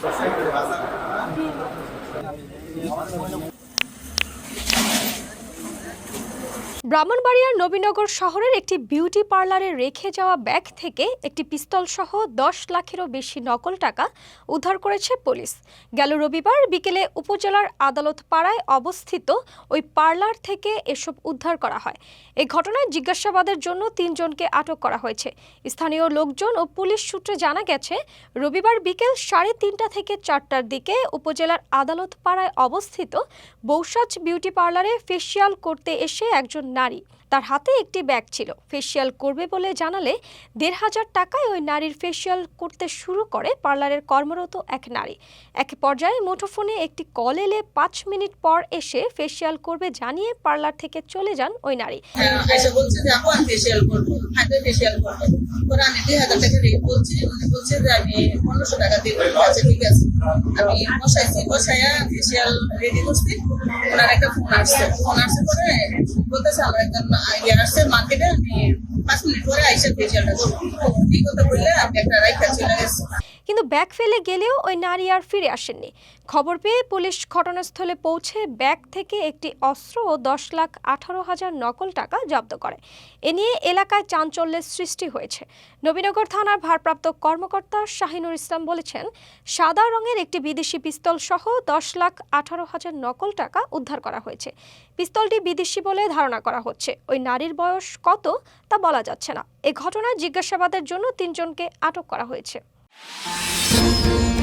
对。ব্রাহ্মণবাড়িয়ার নবীনগর শহরের একটি বিউটি পার্লারে রেখে যাওয়া ব্যাগ থেকে একটি পিস্তল সহ দশ লাখেরও বেশি নকল টাকা উদ্ধার করেছে পুলিশ। গেল রবিবার বিকেলে উপজেলার আদালত পাড়ায় অবস্থিত ওই পার্লার থেকে এসব উদ্ধার করা হয়। এই ঘটনায় জিজ্ঞাসাবাদের জন্য তিনজনকে আটক করা হয়েছে। স্থানীয় লোকজন ও পুলিশ সূত্রে জানা গেছে, রবিবার বিকেল সাড়ে তিনটা থেকে চারটার দিকে উপজেলার আদালত পাড়ায় অবস্থিত বৌসাজ বিউটি পার্লারে ফেসিয়াল করতে এসে একজন নারী। তার হাতে একটি ব্যাগ ছিল। ফেসিয়াল করবে বলে জানালে দেড় হাজার টাকায় ওই নারীর ফেসিয়াল করতে শুরু করে পার্লারের কর্মরত এক নারী। এক পর্যায়ে মুঠোফোনে একটি কল এলে পাঁচ মিনিট পর এসে ফেসিয়াল করবে জানিয়ে পার্লার থেকে চলে যান ওই নারী। এসে বলছে যে আপু আমি ফেসিয়াল করব। হাতে ফেসিয়াল করব। পরে আমি দুই হাজার টাকা রেট বলছি, উনি বলছে যে, আমি পনেরোশো টাকা দিব আচ্ছা আমি বসাইছি, বসাইয়া ফেসিয়াল রেডি করছি। ওনার একটা ফোন আসছে। ফোন আসছে পরে বলতেছে, আমার একজন ইয়ে আসছে মার্কেটে আমি পাঁচ মিনিট পরে আইসা পেয়েছি করব এই কথা বললে আপনি একটা রাইখা চলে গেছি। কিন্তু ব্যাগ ফেলে গেলেও ওই নারী আর ফিরে আসেননি। খবর পেয়ে পুলিশ ঘটনাস্থলে পৌঁছে ব্যাগ থেকে একটি অস্ত্র ও দশ লাখ আঠারো হাজার নকল টাকা জব্দ করে। এ নিয়ে এলাকায় চাঞ্চল্যের সৃষ্টি হয়েছে। নবীনগর থানার ভারপ্রাপ্ত কর্মকর্তা শাহিনুর ইসলাম বলেছেন, সাদা রঙের একটি বিদেশি পিস্তল সহ দশ লাখ আঠারো হাজার নকল টাকা উদ্ধার করা হয়েছে। পিস্তলটি বিদেশি বলে ধারণা করা হচ্ছে। ওই নারীর বয়স কত তা বলা যাচ্ছে না। এ ঘটনায় জিজ্ঞাসাবাদের জন্য তিনজনকে আটক করা হয়েছে। Música